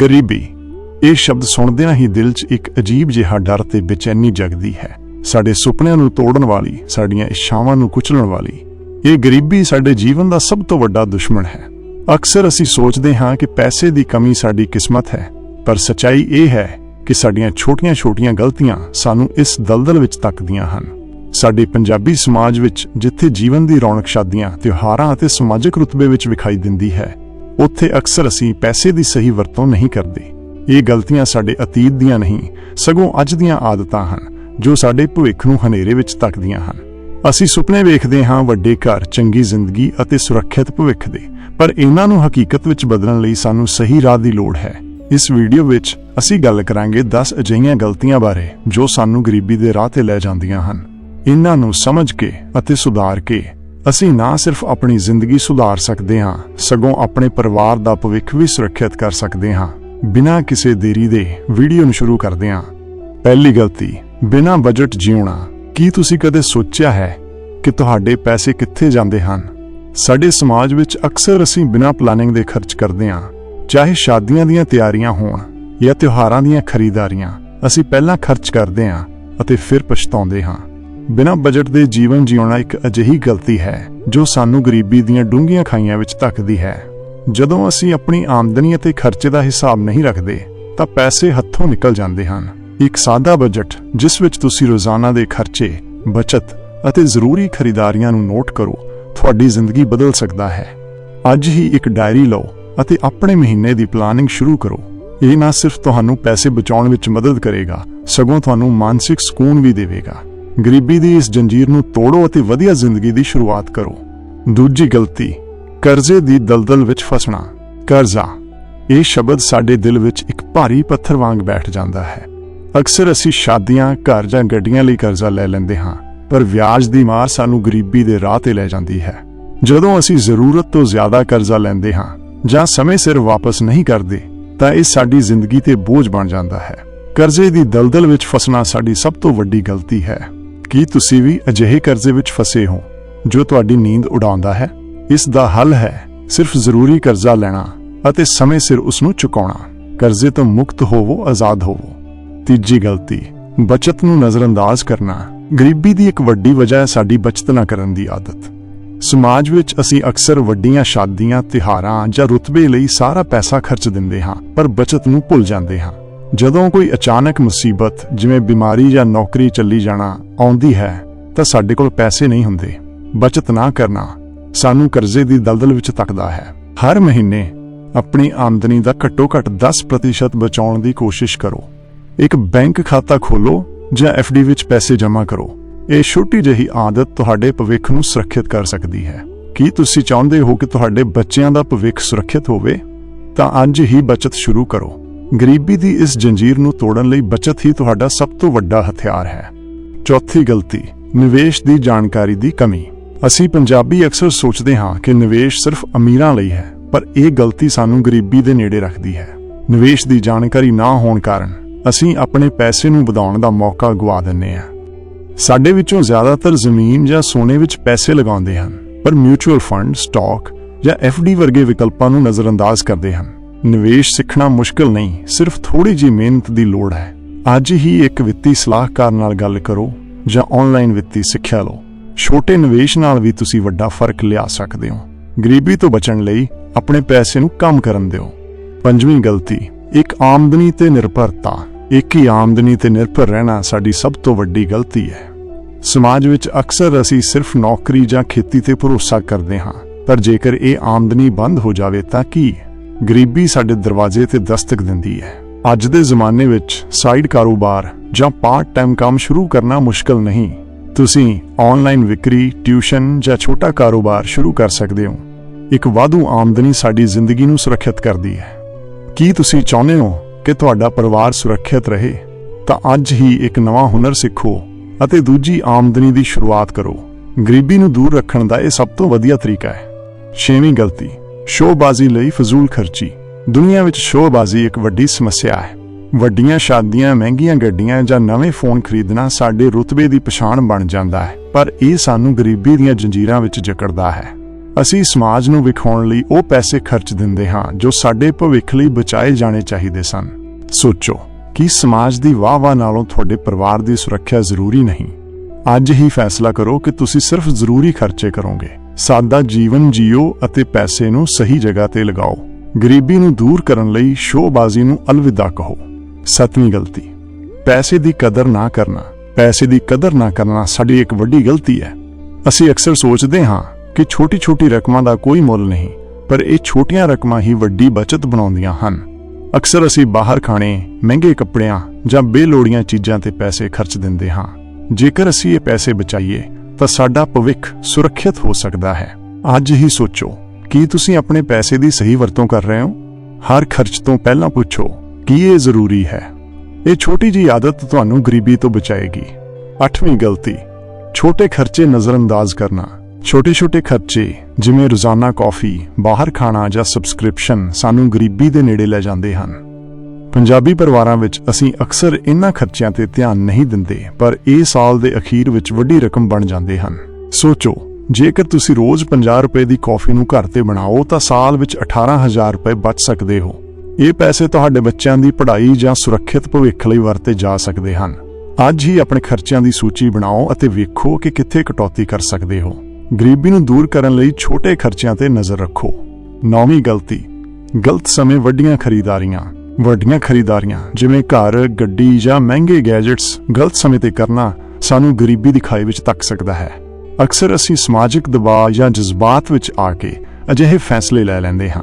ਗਰੀਬੀ, ਇਹ ਸ਼ਬਦ ਸੁਣਦਿਆਂ ਹੀ ਦਿਲ 'ਚ ਇੱਕ ਅਜੀਬ ਜਿਹਾ ਡਰ ਤੇ ਬੇਚੈਨੀ ਜਗਦੀ ਹੈ। ਸਾਡੇ ਸੁਪਨਿਆਂ ਨੂੰ ਤੋੜਨ ਵਾਲੀ, ਸਾਡੀਆਂ ਇੱਛਾਵਾਂ ਨੂੰ ਕੁਚਲਣ ਵਾਲੀ, ਇਹ ਗਰੀਬੀ ਸਾਡੇ ਜੀਵਨ ਦਾ ਸਭ ਤੋਂ ਵੱਡਾ ਦੁਸ਼ਮਣ ਹੈ। ਅਕਸਰ ਅਸੀਂ ਸੋਚਦੇ ਹਾਂ ਕਿ ਪੈਸੇ ਦੀ ਕਮੀ ਸਾਡੀ ਕਿਸਮਤ ਹੈ, ਪਰ ਸੱਚਾਈ ਇਹ ਹੈ ਕਿ ਸਾਡੀਆਂ ਛੋਟੀਆਂ-ਛੋਟੀਆਂ ਗਲਤੀਆਂ ਸਾਨੂੰ ਇਸ ਦਲਦਲ ਵਿੱਚ ਤੱਕਦੀਆਂ ਹਨ। ਸਾਡੇ ਪੰਜਾਬੀ ਸਮਾਜ ਵਿੱਚ ਜਿੱਥੇ ਜੀਵਨ ਦੀ ਰੌਣਕ ਸ਼ਾਦੀਆਂ, ਤਿਉਹਾਰਾਂ ਅਤੇ ਸਮਾਜਿਕ ਰੁਤਬੇ ਵਿੱਚ ਵਿਖਾਈ ਦਿੰਦੀ ਹੈ ਉੱਥੇ ਅਕਸਰ ਅਸੀਂ ਪੈਸੇ ਦੀ ਸਹੀ ਵਰਤੋਂ ਨਹੀਂ ਕਰਦੇ। ਇਹ ਗਲਤੀਆਂ ਸਾਡੇ ਅਤੀਤ ਦੀਆਂ ਨਹੀਂ, ਸਗੋਂ ਅੱਜ ਦੀਆਂ ਆਦਤਾਂ ਹਨ, ਜੋ ਸਾਡੇ ਭਵਿੱਖ ਨੂੰ ਹਨੇਰੇ ਵਿੱਚ ਤੱਕਦੀਆਂ ਹਨ। ਅਸੀਂ ਸੁਪਨੇ ਵੇਖਦੇ ਹਾਂ ਵੱਡੇ ਘਰ, ਚੰਗੀ ਜ਼ਿੰਦਗੀ ਅਤੇ ਸੁਰੱਖਿਅਤ ਭਵਿੱਖ ਦੇ, ਪਰ ਇਹਨਾਂ ਨੂੰ ਹਕੀਕਤ ਵਿੱਚ ਬਦਲਣ ਲਈ ਸਾਨੂੰ ਸਹੀ ਰਾਹ ਦੀ ਲੋੜ ਹੈ। ਇਸ ਵੀਡੀਓ ਵਿੱਚ ਅਸੀਂ ਗੱਲ ਕਰਾਂਗੇ 10 ਅਜਿਹੀਆਂ ਗਲਤੀਆਂ ਬਾਰੇ, ਜੋ ਸਾਨੂੰ ਗਰੀਬੀ ਦੇ ਰਾਹ ਤੇ ਲੈ ਜਾਂਦੀਆਂ ਹਨ। ਇਹਨਾਂ ਨੂੰ ਸਮਝ ਕੇ ਅਤੇ ਸੁਧਾਰ ਕੇ ਅਸੀਂ ਨਾ ਸਿਰਫ ਆਪਣੀ ਜ਼ਿੰਦਗੀ ਸੁਧਾਰ ਸਕਦੇ ਹਾਂ, ਸਗੋਂ ਆਪਣੇ ਪਰਿਵਾਰ ਦਾ ਭਵਿੱਖ ਵੀ ਸੁਰੱਖਿਅਤ ਕਰ ਸਕਦੇ ਹਾਂ। ਬਿਨਾਂ ਕਿਸੇ ਦੇਰੀ ਦੇ ਵੀਡੀਓ ਨੂੰ ਸ਼ੁਰੂ ਕਰਦੇ ਹਾਂ। ਪਹਿਲੀ ਗਲਤੀ, ਬਿਨਾਂ ਬਜਟ ਜਿਉਣਾ। ਕੀ ਤੁਸੀਂ ਕਦੇ ਸੋਚਿਆ ਹੈ ਕਿ ਤੁਹਾਡੇ ਪੈਸੇ ਕਿੱਥੇ ਜਾਂਦੇ ਹਨ? ਸਾਡੇ ਸਮਾਜ ਵਿੱਚ ਅਕਸਰ ਅਸੀਂ ਬਿਨਾਂ ਪਲਾਨਿੰਗ ਦੇ ਖਰਚ ਕਰਦੇ ਹਾਂ। ਚਾਹੇ ਸ਼ਾਦੀਆਂ ਦੀਆਂ ਤਿਆਰੀਆਂ ਹੋਣ ਜਾਂ ਤਿਉਹਾਰਾਂ ਦੀਆਂ ਖਰੀਦਦਾਰੀਆਂ, ਅਸੀਂ ਪਹਿਲਾਂ ਖਰਚ ਕਰਦੇ ਹਾਂ ਅਤੇ ਫਿਰ ਪਛਤਾਉਂਦੇ ਹਾਂ। ਬਿਨਾਂ ਬਜਟ ਦੇ ਜੀਵਨ ਜਿਉਣਾ ਇੱਕ ਅਜਿਹੀ ਗਲਤੀ ਹੈ, ਜੋ ਸਾਨੂੰ ਗਰੀਬੀ ਦੀਆਂ ਡੂੰਘੀਆਂ ਖਾਈਆਂ ਵਿੱਚ ਧੱਕਦੀ ਹੈ। ਜਦੋਂ ਅਸੀਂ ਆਪਣੀ ਆਮਦਨੀ ਅਤੇ ਖਰਚੇ ਦਾ ਹਿਸਾਬ ਨਹੀਂ ਰੱਖਦੇ, ਤਾਂ ਪੈਸੇ ਹੱਥੋਂ ਨਿਕਲ ਜਾਂਦੇ ਹਨ। ਇੱਕ ਸਾਦਾ ਬਜਟ, ਜਿਸ ਵਿੱਚ ਤੁਸੀਂ ਰੋਜ਼ਾਨਾ ਦੇ ਖਰਚੇ, ਬਚਤ ਅਤੇ ਜ਼ਰੂਰੀ ਖਰੀਦਾਰੀਆਂ ਨੂੰ ਨੋਟ ਕਰੋ, ਤੁਹਾਡੀ ਜ਼ਿੰਦਗੀ ਬਦਲ ਸਕਦਾ ਹੈ। ਅੱਜ ਹੀ ਇੱਕ ਡਾਇਰੀ ਲਓ ਅਤੇ ਆਪਣੇ ਮਹੀਨੇ ਦੀ ਪਲਾਨਿੰਗ ਸ਼ੁਰੂ ਕਰੋ। ਇਹ ਨਾ ਸਿਰਫ ਤੁਹਾਨੂੰ ਪੈਸੇ ਬਚਾਉਣ ਵਿੱਚ ਮਦਦ ਕਰੇਗਾ, ਸਗੋਂ ਤੁਹਾਨੂੰ ਮਾਨਸਿਕ ਸਕੂਨ ਵੀ ਦੇਵੇਗਾ। ਗਰੀਬੀ ਦੀ ਇਸ ਜੰਜੀਰ ਨੂੰ ਤੋੜੋ ਅਤੇ ਵਧੀਆ ਜ਼ਿੰਦਗੀ ਦੀ ਸ਼ੁਰੂਆਤ ਕਰੋ। ਦੂਜੀ ਗਲਤੀ, ਕਰਜ਼ੇ ਦੀ ਦਲਦਲ ਵਿੱਚ ਫਸਣਾ। ਕਰਜ਼ਾ, ਇਹ ਸ਼ਬਦ ਸਾਡੇ ਦਿਲ ਵਿੱਚ ਇੱਕ ਭਾਰੀ ਪੱਥਰ ਵਾਂਗ ਬੈਠ ਜਾਂਦਾ ਹੈ। ਅਕਸਰ ਅਸੀਂ ਸ਼ਾਦੀਆਂ, ਘਰ ਜਾਂ ਗੱਡੀਆਂ ਲਈ ਕਰਜ਼ਾ ਲੈ ਲੈਂਦੇ ਹਾਂ, ਪਰ ਵਿਆਜ ਦੀ ਮਾਰ ਸਾਨੂੰ ਗਰੀਬੀ ਦੇ ਰਾਹ ਤੇ ਲੈ ਜਾਂਦੀ ਹੈ। ਜਦੋਂ ਅਸੀਂ ਜ਼ਰੂਰਤ ਤੋਂ ਜ਼ਿਆਦਾ ਕਰਜ਼ਾ ਲੈਂਦੇ ਹਾਂ, ਜਾਂ ਸਮੇਂ ਸਿਰ ਵਾਪਸ ਨਹੀਂ ਕਰਦੇ, ਤਾਂ ਇਹ ਸਾਡੀ ਜ਼ਿੰਦਗੀ ਤੇ ਬੋਝ ਬਣ ਜਾਂਦਾ ਹੈ। ਕਰਜ਼ੇ ਦੀ ਦਲਦਲ ਵਿੱਚ ਫਸਣਾ ਸਾਡੀ ਸਭ ਤੋਂ ਵੱਡੀ ਗਲਤੀ ਹੈ। ਕੀ ਤੁਸੀਂ ਵੀ ਅਜਿਹੇ ਕਰਜ਼ੇ ਵਿੱਚ ਫਸੇ ਹੋ ਜੋ ਤੁਹਾਡੀ ਨੀਂਦ ਉਡਾਉਂਦਾ ਹੈ? ਇਸ ਦਾ ਹੱਲ ਹੈ ਸਿਰਫ ਜ਼ਰੂਰੀ ਕਰਜ਼ਾ ਲੈਣਾ ਅਤੇ ਸਮੇਂ ਸਿਰ ਉਸ ਨੂੰ ਚੁਕਾਉਣਾ। ਕਰਜ਼ੇ ਤੋਂ ਮੁਕਤ ਹੋਵੋ, ਆਜ਼ਾਦ ਹੋਵੋ। ਤੀਜੀ ਗਲਤੀ, ਬਚਤ ਨੂੰ ਨਜ਼ਰਅੰਦਾਜ਼ ਕਰਨਾ। ਗਰੀਬੀ ਦੀ ਇੱਕ ਵੱਡੀ ਵਜ੍ਹਾ ਹੈ ਸਾਡੀ ਬਚਤ ਨਾ ਕਰਨ ਦੀ ਆਦਤ। ਸਮਾਜ ਵਿੱਚ ਅਸੀਂ ਅਕਸਰ ਵੱਡੀਆਂ ਸ਼ਾਦੀਆਂ ਤਿਹਾਰਾਂ ਜਾਂ ਰੁਤਬੇ ਲਈ ਸਾਰਾ ਪੈਸਾ ਖਰਚ ਦਿੰਦੇ ਹਾਂ, ਪਰ ਬਚਤ ਨੂੰ ਭੁੱਲ ਜਾਂਦੇ ਹਾਂ। ਜਦੋਂ ਕੋਈ ਅਚਾਨਕ ਮੁਸੀਬਤ, ਜਿਵੇਂ ਬਿਮਾਰੀ ਜਾਂ ਨੌਕਰੀ ਚੱਲੀ ਜਾਣਾ ਆਉਂਦੀ ਹੈ, ਤਾਂ ਸਾਡੇ ਕੋਲ ਪੈਸੇ ਨਹੀਂ ਹੁੰਦੇ। ਬਚਤ ਨਾ ਕਰਨਾ ਸਾਨੂੰ ਕਰਜ਼ੇ ਦੀ ਦਲਦਲ ਵਿੱਚ ਤੱਕਦਾ ਹੈ। ਹਰ ਮਹੀਨੇ ਆਪਣੀ ਆਮਦਨੀ ਦਾ ਘੱਟੋ-ਘੱਟ 10% ਬਚਾਉਣ ਦੀ ਕੋਸ਼ਿਸ਼ ਕਰੋ। ਇੱਕ ਬੈਂਕ ਖਾਤਾ ਖੋਲੋ ਜਾਂ ਡੀ ਵਿੱਚ ਪੈਸੇ ਜਮ੍ਹਾਂ ਕਰੋ। ਇਹ ਛੋਟੀ ਜਿਹੀ ਆਦਤ ਤੁਹਾਡੇ ਭਵਿੱਖ ਨੂੰ ਸੁਰੱਖਿਅਤ ਕਰ ਸਕਦੀ ਹੈ। ਕੀ ਤੁਸੀਂ ਚਾਹੁੰਦੇ ਹੋ ਕਿ ਤੁਹਾਡੇ ਬੱਚਿਆਂ ਦਾ ਭਵਿੱਖ ਸੁਰੱਖਿਅਤ ਹੋਵੇ? ਤਾਂ ਅੱਜ ਹੀ ਬਚਤ ਸ਼ੁਰੂ ਕਰੋ। ਗਰੀਬੀ ਦੀ ਇਸ ਜੰਜੀਰ ਨੂੰ ਤੋੜਨ ਲਈ ਬਚਤ ਹੀ ਤੁਹਾਡਾ ਸਭ ਤੋਂ ਵੱਡਾ ਹਥਿਆਰ ਹੈ। ਚੌਥੀ ਗਲਤੀ, ਨਿਵੇਸ਼ ਦੀ ਜਾਣਕਾਰੀ ਦੀ ਕਮੀ। ਅਸੀਂ ਪੰਜਾਬੀ ਅਕਸਰ ਸੋਚਦੇ ਹਾਂ ਕਿ ਨਿਵੇਸ਼ ਸਿਰਫ ਅਮੀਰਾਂ ਲਈ ਹੈ, ਪਰ ਇਹ ਗਲਤੀ ਸਾਨੂੰ ਗਰੀਬੀ ਦੇ ਨੇੜੇ ਰੱਖਦੀ ਹੈ। ਨਿਵੇਸ਼ ਦੀ ਜਾਣਕਾਰੀ ਨਾ ਹੋਣ ਕਾਰਨ ਅਸੀਂ ਆਪਣੇ ਪੈਸੇ ਨੂੰ ਵਧਾਉਣ ਦਾ ਮੌਕਾ ਗਵਾ ਦਿੰਨੇ ਹਾਂ। ਸਾਡੇ ਵਿੱਚੋਂ ਜ਼ਿਆਦਾਤਰ ਜ਼ਮੀਨ ਜਾਂ ਸੋਨੇ ਵਿੱਚ ਪੈਸੇ ਲਗਾਉਂਦੇ ਹਨ, ਪਰ ਮਿਊਚੁਅਲ ਫੰਡ, ਸਟਾਕ ਜਾਂ ਡੀ ਵਰਗੇ ਵਿਕਲਪਾਂ ਨੂੰ ਨਜ਼ਰਅੰਦਾਜ਼ ਕਰਦੇ ਹਨ। ਨਿਵੇਸ਼ ਸਿੱਖਣਾ ਮੁਸ਼ਕਲ ਨਹੀਂ, ਸਿਰਫ ਥੋੜੀ ਜਿਹੀ ਮਿਹਨਤ ਦੀ ਲੋੜ ਹੈ। ਅੱਜ ਹੀ ਇੱਕ ਵਿੱਤੀ ਸਲਾਹਕਾਰ ਨਾਲ ਗੱਲ ਕਰੋ ਜਾਂ ਆਨਲਾਈਨ ਵਿੱਤੀ ਸਿੱਖਿਆ ਲਓ। ਛੋਟੇ ਨਿਵੇਸ਼ ਨਾਲ ਵੀ ਤੁਸੀਂ ਵੱਡਾ ਫ਼ਰਕ ਲਿਆ ਸਕਦੇ ਹੋ। ਗਰੀਬੀ ਤੋਂ ਬਚਣ ਲਈ ਆਪਣੇ ਪੈਸੇ ਨੂੰ ਕੰਮ ਕਰਨ ਦਿਓ। ਪੰਜਵੀਂ ਗਲਤੀ, ਇੱਕ ਆਮਦਨੀ ਤੇ ਨਿਰਭਰਤਾ। ਇੱਕ ਹੀ ਆਮਦਨੀ ਤੇ ਨਿਰਭਰ ਰਹਿਣਾ ਸਾਡੀ ਸਭ ਤੋਂ ਵੱਡੀ ਗਲਤੀ ਹੈ। ਸਮਾਜ ਵਿੱਚ ਅਕਸਰ ਅਸੀਂ ਸਿਰਫ ਨੌਕਰੀ ਜਾਂ ਖੇਤੀ ਤੇ ਭਰੋਸਾ ਕਰਦੇ ਹਾਂ, ਪਰ ਜੇਕਰ ਇਹ ਆਮਦਨੀ ਬੰਦ ਹੋ ਜਾਵੇ ਤਾਂ ਕੀ? ਗਰੀਬੀ ਸਾਡੇ ਦਰਵਾਜ਼ੇ ਤੇ ਦਸਤਕ ਦਿੰਦੀ ਹੈ। ਅੱਜ ਦੇ ਜ਼ਮਾਨੇ ਵਿੱਚ ਸਾਈਡ ਕਾਰੋਬਾਰ ਜਾਂ ਪਾਰਟ ਟਾਈਮ ਕੰਮ ਸ਼ੁਰੂ ਕਰਨਾ ਮੁਸ਼ਕਲ ਨਹੀਂ। ਤੁਸੀਂ ਆਨਲਾਈਨ ਵਿਕਰੀ ਟਿਊਸ਼ਨ ਜਾਂ ਛੋਟਾ ਕਾਰੋਬਾਰ ਸ਼ੁਰੂ ਕਰ ਸਕਦੇ ਹੋ। ਇੱਕ ਵਾਧੂ ਆਮਦਨੀ ਸਾਡੀ ਜ਼ਿੰਦਗੀ ਨੂੰ ਸੁਰੱਖਿਅਤ ਕਰਦੀ ਹੈ। ਕੀ ਤੁਸੀਂ ਚਾਹੁੰਦੇ ਹੋ ਕਿ ਤੁਹਾਡਾ ਪਰਿਵਾਰ ਸੁਰੱਖਿਅਤ ਰਹੇ? ਤਾਂ ਅੱਜ ਹੀ ਇੱਕ ਨਵਾਂ ਹੁਨਰ ਸਿੱਖੋ ਅਤੇ ਦੂਜੀ ਆਮਦਨੀ ਦੀ ਸ਼ੁਰੂਆਤ ਕਰੋ। ਗਰੀਬੀ ਨੂੰ ਦੂਰ ਰੱਖਣ ਦਾ ਇਹ ਸਭ ਤੋਂ ਵਧੀਆ ਤਰੀਕਾ ਹੈ। ਛੇਵੀਂ ਗਲਤੀ। ਸ਼ੋਬਾਜ਼ੀ ਲਈ ਫਜ਼ੂਲ ਖਰਚੀ। ਦੁਨੀਆ ਵਿੱਚ ਸ਼ੋਬਾਜ਼ੀ ਇੱਕ ਵੱਡੀ ਸਮੱਸਿਆ ਹੈ। ਵੱਡੀਆਂ ਸ਼ਾਦੀਆਂ, ਮਹਿੰਗੀਆਂ ਗੱਡੀਆਂ ਜਾਂ ਨਵੇਂ ਫੋਨ ਖਰੀਦਣਾ ਸਾਡੇ ਰੁਤਬੇ ਦੀ ਪਛਾਣ ਬਣ ਜਾਂਦਾ ਹੈ, ਪਰ ਇਹ ਸਾਨੂੰ ਗਰੀਬੀ ਦੀਆਂ ਜੰਜੀਰਾਂ ਵਿੱਚ ਜਕੜਦਾ ਹੈ। ਅਸੀਂ ਸਮਾਜ ਨੂੰ ਵਿਖਾਉਣ ਲਈ ਉਹ ਪੈਸੇ ਖਰਚ ਦਿੰਦੇ ਹਾਂ ਜੋ ਸਾਡੇ ਭਵਿੱਖ ਲਈ ਬਚਾਏ ਜਾਣੇ ਚਾਹੀਦੇ ਸਨ। ਸੋਚੋ, ਕਿ ਸਮਾਜ ਦੀ ਵਾਹ-ਵਾਹ ਨਾਲੋਂ ਤੁਹਾਡੇ ਪਰਿਵਾਰ ਦੀ ਸੁਰੱਖਿਆ ਜ਼ਰੂਰੀ ਨਹੀਂ? ਅੱਜ ਹੀ ਫੈਸਲਾ ਕਰੋ ਕਿ ਤੁਸੀਂ ਸਿਰਫ ਜ਼ਰੂਰੀ ਖਰਚੇ ਕਰੋਗੇ। ਸਾਦਾ ਜੀਵਨ ਜੀਓ ਅਤੇ ਪੈਸੇ ਨੂੰ ਸਹੀ ਜਗ੍ਹਾ ਤੇ ਲਗਾਓ। ਗਰੀਬੀ ਨੂੰ ਦੂਰ ਕਰਨ ਲਈ ਸ਼ੋਬਾਜ਼ੀ ਨੂੰ ਅਲਵਿਦਾ ਕਹੋ। ਸਤਵੀਂ ਗਲਤੀ, ਪੈਸੇ ਦੀ ਕਦਰ ਨਾ ਕਰਨਾ। ਪੈਸੇ ਦੀ ਕਦਰ ਨਾ ਕਰਨਾ ਸਾਡੀ ਇੱਕ ਵੱਡੀ ਗਲਤੀ ਹੈ। ਅਸੀਂ ਅਕਸਰ ਸੋਚਦੇ ਹਾਂ ਕਿ ਛੋਟੀ-ਛੋਟੀ ਰਕਮਾਂ ਦਾ ਕੋਈ ਮੁੱਲ ਨਹੀਂ, ਪਰ ਇਹ ਛੋਟੀਆਂ ਰਕਮਾਂ ਹੀ ਵੱਡੀ ਬਚਤ ਬਣਾਉਂਦੀਆਂ ਹਨ। ਅਕਸਰ ਅਸੀਂ ਬਾਹਰ ਖਾਣੇ, ਮਹਿੰਗੇ ਕੱਪੜਿਆਂ ਜਾਂ ਬੇਲੋੜੀਆਂ ਚੀਜ਼ਾਂ ਤੇ ਪੈਸੇ ਖਰਚ ਦਿੰਦੇ ਹਾਂ। ਜੇਕਰ ਅਸੀਂ ਇਹ ਪੈਸੇ ਬਚਾਈਏ ਤਾਂ ਸਾਡਾ ਭਵਿੱਖ ਸੁਰੱਖਿਅਤ ਹੋ ਸਕਦਾ ਹੈ। ਅੱਜ ਹੀ ਸੋਚੋ, ਕੀ ਤੁਸੀਂ ਆਪਣੇ ਪੈਸੇ ਦੀ ਸਹੀ ਵਰਤੋਂ ਕਰ ਰਹੇ ਹੋ? ਹਰ ਖਰਚ ਤੋਂ ਪਹਿਲਾਂ ਪੁੱਛੋ, ਕੀ ਇਹ ਜ਼ਰੂਰੀ ਹੈ? ਇਹ ਛੋਟੀ ਜੀ ਆਦਤ ਤੁਹਾਨੂੰ ਗਰੀਬੀ ਤੋਂ ਬਚਾਏਗੀ। 8ਵੀਂ ਗਲਤੀ, ਛੋਟੇ ਖਰਚੇ ਨਜ਼ਰਅੰਦਾਜ਼ ਕਰਨਾ। ਛੋਟੇ-ਛੋਟੇ ਖਰਚੇ, ਜਿਵੇਂ ਰੋਜ਼ਾਨਾ ਕਾਫੀ, ਬਾਹਰ ਖਾਣਾ ਜਾਂ ਸਬਸਕ੍ਰਿਪਸ਼ਨ ਸਾਨੂੰ ਗਰੀਬੀ ਦੇ ਨੇੜੇ ਲੈ ਜਾਂਦੇ ਹਨ। ਪੰਜਾਬੀ ਪਰਿਵਾਰਾਂ ਵਿੱਚ ਅਸੀਂ ਅਕਸਰ ਇਨ੍ਹਾਂ ਖਰਚਿਆਂ ਤੇ ਧਿਆਨ ਨਹੀਂ ਦਿੰਦੇ, ਪਰ ਇਹ ਸਾਲ ਦੇ ਅਖੀਰ ਵਿੱਚ ਵੱਡੀ ਰਕਮ ਬਣ ਜਾਂਦੇ ਹਨ। ਸੋਚੋ, ਜੇਕਰ ਤੁਸੀਂ ਰੋਜ਼ 50 ਰੁਪਏ ਦੀ ਕਾਫੀ ਨੂੰ ਘਰ ਤੇ ਬਣਾਓ, ਤਾਂ ਸਾਲ ਵਿੱਚ 18000 ਰੁਪਏ ਬਚ ਸਕਦੇ ਹੋ। ਇਹ ਪੈਸੇ ਤੁਹਾਡੇ ਬੱਚਿਆਂ ਦੀ ਪੜ੍ਹਾਈ ਜਾਂ ਸੁਰੱਖਿਅਤ ਭਵਿੱਖ ਲਈ ਵਰਤੇ ਜਾ ਸਕਦੇ ਹਨ। ਅੱਜ ਹੀ ਆਪਣੇ ਖਰਚਿਆਂ ਦੀ ਸੂਚੀ ਬਣਾਓ ਅਤੇ ਵੇਖੋ ਕਿ ਕਿੱਥੇ ਕਟੌਤੀ ਕਰ ਸਕਦੇ ਹੋ। ਗਰੀਬੀ ਨੂੰ ਦੂਰ ਕਰਨ ਲਈ ਛੋਟੇ ਖਰਚਿਆਂ ਤੇ ਨਜ਼ਰ ਰੱਖੋ। ਨੌਵੀਂ ਗਲਤੀ, ਗਲਤ ਸਮੇਂ ਵੱਡੀਆਂ ਖਰੀਦਾਰੀਆਂ ਵੱਡੀਆਂ ਖਰੀਦਾਰੀਆਂ ਜਿਵੇਂ ਘਰ, ਗੱਡੀ ਜਾਂ ਮਹਿੰਗੇ ਗੈਜਟਸ ਗਲਤ ਸਮੇਂ ਤੇ ਕਰਨਾ ਸਾਨੂੰ ਗਰੀਬੀ ਦੀ ਖਾਈ ਵਿੱਚ ਤੱਕ ਸਕਦਾ ਹੈ। ਅਕਸਰ ਅਸੀਂ ਸਮਾਜਿਕ ਦਬਾਅ ਜਾਂ ਜਜ਼ਬਾਤ ਵਿੱਚ ਆ ਕੇ ਅਜਿਹੇ ਫੈਸਲੇ ਲੈ ਲੈਂਦੇ ਹਾਂ।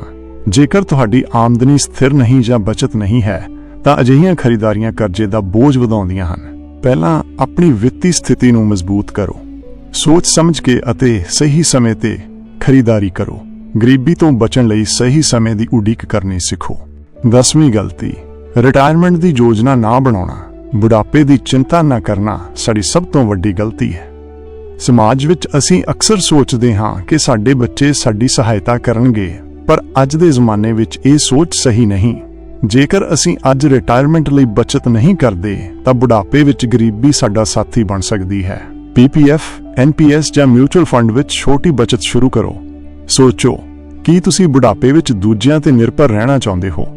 ਜੇਕਰ ਤੁਹਾਡੀ ਆਮਦਨੀ ਸਥਿਰ ਨਹੀਂ ਜਾਂ ਬਚਤ ਨਹੀਂ ਹੈ, ਤਾਂ ਅਜਿਹੀਆਂ ਖਰੀਦਾਰੀਆਂ ਕਰਜ਼ੇ ਦਾ ਬੋਝ ਵਧਾਉਂਦੀਆਂ ਹਨ। ਪਹਿਲਾਂ ਆਪਣੀ ਵਿੱਤੀ ਸਥਿਤੀ ਨੂੰ ਮਜ਼ਬੂਤ ਕਰੋ। ਸੋਚ ਸਮਝ ਕੇ ਅਤੇ ਸਹੀ ਸਮੇਂ ਤੇ ਖਰੀਦਾਰੀ ਕਰੋ। ਗਰੀਬੀ ਤੋਂ ਬਚਣ ਲਈ ਸਹੀ ਸਮੇਂ ਦੀ ਉਡੀਕ ਕਰਨੀ ਸਿੱਖੋ। 10ਵੀਂ ਗਲਤੀ ਰਿਟਾਇਰਮੈਂਟ ਦੀ ਯੋਜਨਾ ਨਾ ਬਣਾਉਣਾ, ਬੁਢਾਪੇ ਦੀ ਚਿੰਤਾ ਨਾ ਕਰਨਾ ਸਾਡੀ ਸਭ ਤੋਂ ਵੱਡੀ ਗਲਤੀ ਹੈ। ਸਮਾਜ ਵਿੱਚ ਅਸੀਂ ਅਕਸਰ ਸੋਚਦੇ ਹਾਂ ਕਿ ਸਾਡੇ ਬੱਚੇ ਸਾਡੀ ਸਹਾਇਤਾ ਕਰਨਗੇ, ਪਰ ਅੱਜ ਦੇ ਜ਼ਮਾਨੇ ਵਿੱਚ ਇਹ ਸੋਚ ਸਹੀ ਨਹੀਂ। ਜੇਕਰ ਅਸੀਂ ਅੱਜ ਰਿਟਾਇਰਮੈਂਟ ਲਈ ਬਚਤ ਨਹੀਂ ਕਰਦੇ, ਤਾਂ ਬੁਢਾਪੇ ਵਿੱਚ ਗਰੀਬੀ ਸਾਡਾ ਸਾਥੀ ਬਣ ਸਕਦੀ ਹੈ। ਪੀਪੀਐਫ ਐਨਪੀਐਸ ਜਾਂ ਮਿਊਚੁਅਲ ਫੰਡ ਵਿੱਚ ਛੋਟੀ ਬਚਤ ਸ਼ੁਰੂ ਕਰੋ। ਸੋਚੋ, ਕੀ ਤੁਸੀਂ ਬੁਢਾਪੇ ਵਿੱਚ ਦੂਜਿਆਂ ਤੇ ਨਿਰਭਰ ਰਹਿਣਾ ਚਾਹੁੰਦੇ ਹੋ?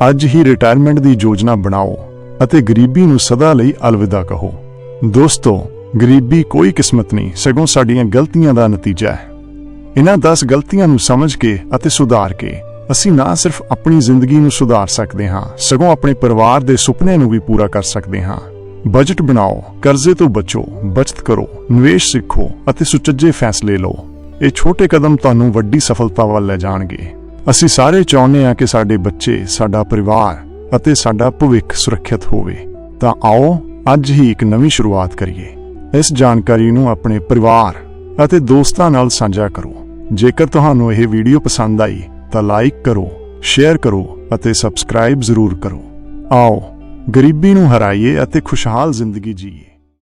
ਅੱਜ ਹੀ ਰਿਟਾਇਰਮੈਂਟ ਦੀ ਯੋਜਨਾ ਬਣਾਓ ਅਤੇ ਗਰੀਬੀ ਨੂੰ ਸਦਾ ਲਈ ਅਲਵਿਦਾ ਕਹੋ। ਦੋਸਤੋ, ਗਰੀਬੀ ਕੋਈ ਕਿਸਮਤ ਨਹੀਂ, ਸਗੋਂ ਸਾਡੀਆਂ ਗਲਤੀਆਂ ਦਾ ਨਤੀਜਾ ਹੈ। ਇਹਨਾਂ 10 ਗਲਤੀਆਂ ਨੂੰ ਸਮਝ ਕੇ ਅਤੇ ਸੁਧਾਰ ਕੇ ਅਸੀਂ ਨਾ ਸਿਰਫ ਆਪਣੀ ਜ਼ਿੰਦਗੀ ਨੂੰ ਸੁਧਾਰ ਸਕਦੇ ਹਾਂ, ਸਗੋਂ ਆਪਣੇ ਪਰਿਵਾਰ ਦੇ ਸੁਪਨੇ ਨੂੰ ਵੀ ਪੂਰਾ ਕਰ ਸਕਦੇ ਹਾਂ। ਬਜਟ ਬਣਾਓ, ਕਰਜ਼ੇ ਤੋਂ ਬਚੋ, ਬਚਤ ਕਰੋ, ਨਿਵੇਸ਼ ਸਿੱਖੋ ਅਤੇ ਸੁਚੱਜੇ ਫੈਸਲੇ ਲਓ। ਇਹ ਛੋਟੇ ਕਦਮ ਤੁਹਾਨੂੰ ਵੱਡੀ ਸਫਲਤਾ ਵੱਲ ਲੈ ਜਾਣਗੇ। ਅਸੀਂ ਸਾਰੇ ਚਾਹੁੰਦੇ ਹਾਂ ਕਿ ਸਾਡੇ ਬੱਚੇ, ਸਾਡਾ ਪਰਿਵਾਰ ਅਤੇ ਸਾਡਾ ਭਵਿੱਖ ਸੁਰੱਖਿਅਤ ਹੋਵੇ। ਤਾਂ ਆਓ ਅੱਜ ਹੀ ਇੱਕ ਨਵੀਂ ਸ਼ੁਰੂਆਤ ਕਰੀਏ। ਇਸ ਜਾਣਕਾਰੀ ਨੂੰ ਆਪਣੇ ਪਰਿਵਾਰ ਅਤੇ ਦੋਸਤਾਂ ਨਾਲ ਸਾਂਝਾ ਕਰੋ। ਜੇਕਰ ਤੁਹਾਨੂੰ ਇਹ ਵੀਡੀਓ ਪਸੰਦ ਆਈ, ਤਾਂ ਲਾਈਕ ਕਰੋ, ਸ਼ੇਅਰ ਕਰੋ ਅਤੇ ਸਬਸਕ੍ਰਾਈਬ ਜ਼ਰੂਰ ਕਰੋ। ਆਓ, ਗਰੀਬੀ ਨੂੰ ਹਰਾਈਏ ਅਤੇ ਖੁਸ਼ਹਾਲ ਜ਼ਿੰਦਗੀ ਜੀਏ।